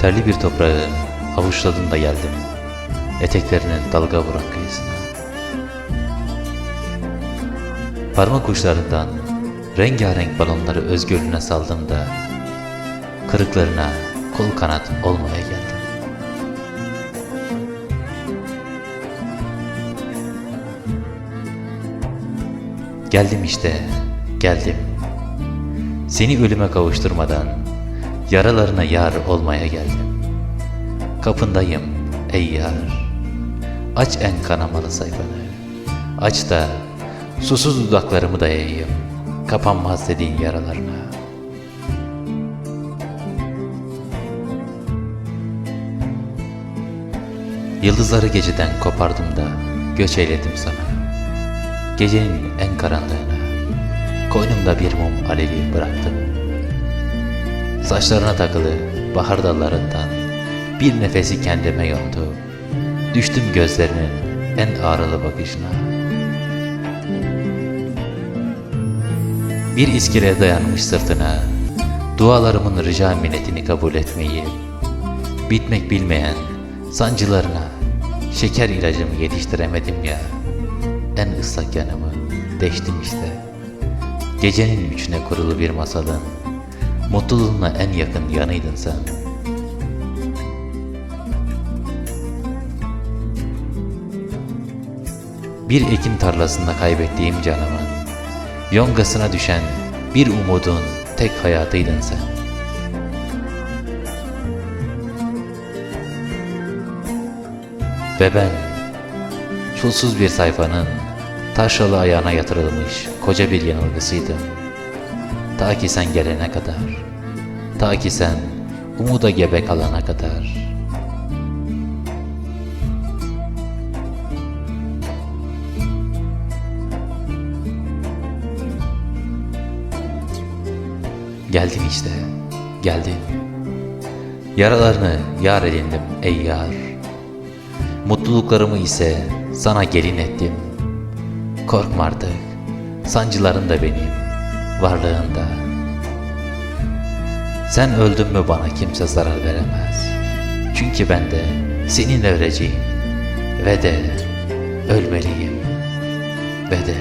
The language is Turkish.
Terli bir toprağı avuçladım da geldim. Eteklerinin dalga vuran kıyısına. Parmak uçlarından rengarenk balonları özgürlüğüne saldım kırıklarına kol kanat olmaya geldim. Geldim işte, geldim. Seni ölüme kavuşturmadan yaralarına yar olmaya geldim. Kapındayım ey yar. Aç en kanamalı sayfanı. Aç da susuz dudaklarımı dayayayım. Kapanmaz dediğin yaralarına. Yıldızları geceden kopardım da göç eyledim sana. Gecenin en karanlığına koynumda bir mum alevi bıraktım. Saçlarına takılı bahar dallarından bir nefesi kendime yondu. Düştüm gözlerinin en ağrılı bakışına. Bir iskele dayanmış sırtına, dualarımın rica minnetini kabul etmeyi, bitmek bilmeyen sancılarına şeker ilacımı yetiştiremedim ya. En ıslak yanımı deştim işte. Gecenin üçüne kurulu bir masalın, mutluluğuna en yakın yanıydın sen. Bir ekim tarlasında kaybettiğim canımın, yongasına düşen bir umudun tek hayatıydın sen. Ve ben, çulsuz bir sayfanın taşralı ayağına yatırılmış koca bir yanılgısıydım. Ta ki sen gelene kadar, ta ki sen umuda gebe kalana kadar. Geldim işte, geldim. Yaralarını yar edindim ey yar. Mutluluklarımı ise sana gelin ettim. Korkma artık, sancıların da benim, varlığın da. Sen öldün mü bana kimse zarar veremez. Çünkü ben de seninle öleceğim ve de ölmeliyim ve de